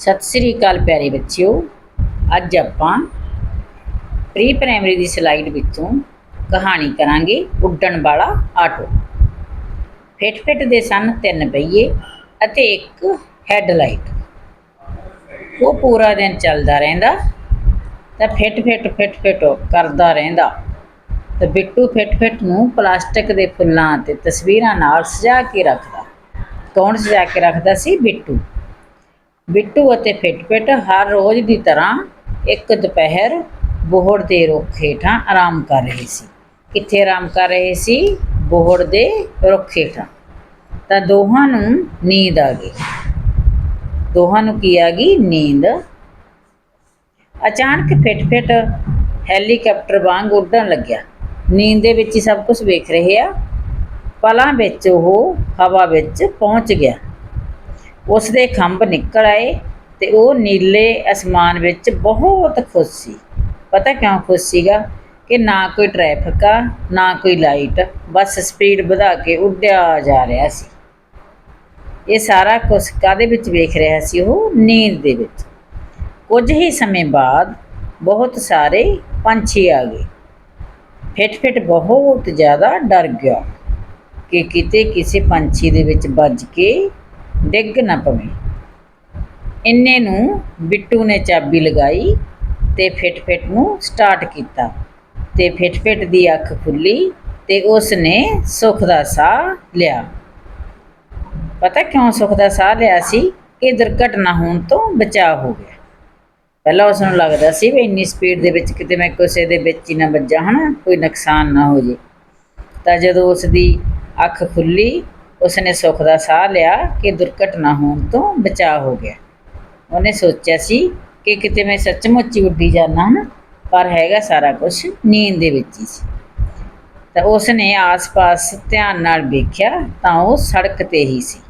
ਸਤਿ ਸ੍ਰੀ ਅਕਾਲ ਪਿਆਰੇ ਬੱਚਿਓ। ਅੱਜ ਆਪਾਂ ਪ੍ਰੀ ਪ੍ਰਾਇਮਰੀ ਦੀ ਸਲਾਈਡ ਵਿੱਚੋਂ ਕਹਾਣੀ ਕਰਾਂਗੇ ਉੱਡਣ ਵਾਲਾ ਆਟੋ। ਫਿੱਟ ਫਿੱਟ ਦੇ ਸਨ ਤਿੰਨ ਪਹੀਏ ਅਤੇ ਇੱਕ ਹੈਡਲਾਈਟ। ਉਹ ਪੂਰਾ ਦਿਨ ਚੱਲਦਾ ਰਹਿੰਦਾ ਤਾਂ ਫਿੱਟ ਫਿੱਟ ਫਿੱਟ ਫਿੱਟ ਕਰਦਾ ਰਹਿੰਦਾ। ਤੇ ਬਿੱਟੂ ਫਿੱਟ ਫਿੱਟ ਨੂੰ ਪਲਾਸਟਿਕ ਦੇ ਫੁੱਲਾਂ ਤੇ ਤਸਵੀਰਾਂ ਨਾਲ ਸਜਾ ਕੇ ਰੱਖਦਾ। ਕੌਣ ਸਜਾ ਕੇ ਰੱਖਦਾ ਸੀ? ਬਿੱਟੂ। ਬਿੱਟੂ ਅਤੇ ਫਿਟਫਿਟ ਹਰ ਰੋਜ਼ ਦੀ ਤਰ੍ਹਾਂ ਇੱਕ ਦੁਪਹਿਰ ਬੋਹੜ ਦੇ ਰੁੱਖ ਹੇਠਾਂ ਆਰਾਮ ਕਰ ਰਹੇ ਸੀ। ਕਿੱਥੇ ਆਰਾਮ ਕਰ ਰਹੇ ਸੀ? ਬੋਹੜ ਦੇ ਰੁੱਖ ਹੇਠਾਂ। ਤਾਂ ਦੋਹਾਂ ਨੂੰ ਨੀਂਦ ਆ ਗਈ। ਦੋਹਾਂ ਨੂੰ ਕੀ ਆ ਗਈ? ਨੀਂਦ। ਅਚਾਨਕ ਫਿਟਫਿਟ ਹੈਲੀਕਾਪਟਰ ਵਾਂਗ ਉੱਡਣ ਲੱਗਿਆ। ਨੀਂਦ ਦੇ ਵਿੱਚ ਹੀ ਸਭ ਕੁਝ ਵੇਖ ਰਹੇ ਆ। ਪਲਾਂ ਵਿੱਚ ਉਹ ਹਵਾ ਵਿੱਚ ਪਹੁੰਚ ਗਿਆ। ਉਸ ਦੇ ਖੰਭ ਨਿਕਲ ਆਏ ਤੇ ਉਹ ਨੀਲੇ ਅਸਮਾਨ ਵਿੱਚ ਬਹੁਤ ਖੁਸ਼ ਸੀ। ਪਤਾ ਕਿਉਂ ਖੁਸ਼ ਸੀਗਾ? ਕਿ ਨਾ ਕੋਈ ਟ੍ਰੈਫਿਕ ਆ, ਨਾ ਕੋਈ ਲਾਈਟ ਬਸ ਸਪੀਡ ਵਧਾ ਕੇ ਉੱਡਿਆ ਜਾ ਰਿਹਾ ਸੀ। ਇਹ ਸਾਰਾ ਕੁਝ ਕਾਦੇ ਵਿੱਚ ਵੇਖ ਰਿਹਾ ਸੀ ਉਹ? ਨੀਂਦ ਦੇ ਵਿੱਚ। ਕੁਝ ਹੀ ਸਮੇਂ ਬਾਅਦ ਬਹੁਤ ਸਾਰੇ ਪੰਛੀ ਆ ਗਏ। ਫਿਟ ਫਿਟ ਬਹੁਤ ਜ਼ਿਆਦਾ ਡਰ ਗਿਆ ਕਿ ਕਿਤੇ ਕਿਸੇ ਪੰਛੀ ਦੇ ਵਿੱਚ ਵੱਜ ਕੇ ਡਿੱਗ ਨਾ ਪਵੇ। ਇੰਨੇ ਨੂੰ ਬਿੱਟੂ ਨੇ ਚਾਬੀ ਲਗਾਈ ਤੇ ਫਿਟ ਫਿਟ ਨੂੰ ਸਟਾਰਟ ਕੀਤਾ ਤੇ ਫਿਟ ਫਿਟ ਦੀ ਅੱਖ ਖੁੱਲੀ ਤੇ ਉਸ ਨੇ ਸੁੱਖ ਦਾ ਸਾਹ ਲਿਆ। ਪਤਾ ਕਿਉਂ ਸੁੱਖ ਦਾ ਸਾਹ ਲਿਆ ਸੀ? ਕਿ ਦੁਰਘਟਨਾ ਹੋਣ ਤੋਂ ਬਚਾਅ ਹੋ ਗਿਆ। ਪਹਿਲਾਂ ਉਸ ਨੂੰ ਲੱਗਦਾ ਸੀ ਵੀ ਇੰਨੀ ਸਪੀਡ ਦੇ ਵਿੱਚ ਕਿਤੇ ਮੈਂ ਕਿਸੇ ਦੇ ਵਿੱਚ ਹੀ ਨਾ ਵੱਜਾਂ, ਹਨਾ? ਕੋਈ ਨੁਕਸਾਨ ਨਾ ਹੋ ਜੇ। ਤਾਂ ਜਦੋਂ ਉਸ ਦੀ ਅੱਖ ਖੁੱਲੀ ਉਸਨੇ ਸੁੱਖ ਦਾ ਸਾਹ ਲਿਆ ਕਿ ਦੁਰਘਟਨਾ ਹੋਣ ਤੋਂ ਬਚਾਅ ਹੋ ਗਿਆ। ਉਹਨੇ ਸੋਚਿਆ ਸੀ ਕਿ ਕਿਤੇ ਮੈਂ ਸੱਚਮੁੱਚ ਹੀ ਉੱਡੀ ਜਾਣਾ ਨਾ, ਪਰ ਹੈਗਾ ਸਾਰਾ ਕੁਝ ਨੀਂਦ ਦੇ ਵਿੱਚ ਹੀ ਸੀ। ਤਾਂ ਉਸਨੇ ਆਸ-ਪਾਸ ਧਿਆਨ ਨਾਲ ਵੇਖਿਆ ਤਾਂ ਉਹ ਸੜਕ ਤੇ ਹੀ ਸੀ।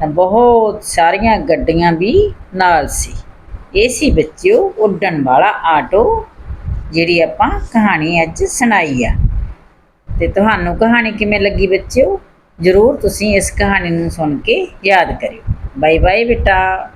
ਤਾਂ ਬਹੁਤ ਸਾਰੀਆਂ ਗੱਡੀਆਂ ਵੀ ਨਾਲ ਸੀ। ਇਹ ਸੀ ਬੱਚਿਓ, ਉੱਡਣ ਵਾਲਾ ਆਟੋ, ਜਿਹੜੀ ਆਪਾਂ ਕਹਾਣੀ ਅੱਜ ਸੁਣਾਈ ਆ। ਤੇ ਤੁਹਾਨੂੰ ਕਹਾਣੀ ਕਿਵੇਂ ਲੱਗੀ ਬੱਚਿਓ? ਜ਼ਰੂਰ ਤੁਸੀਂ ਇਸ ਕਹਾਣੀ ਨੂੰ ਸੁਣ ਕੇ ਯਾਦ ਕਰਿਓ। ਬਾਏ ਬਾਏ ਬੇਟਾ।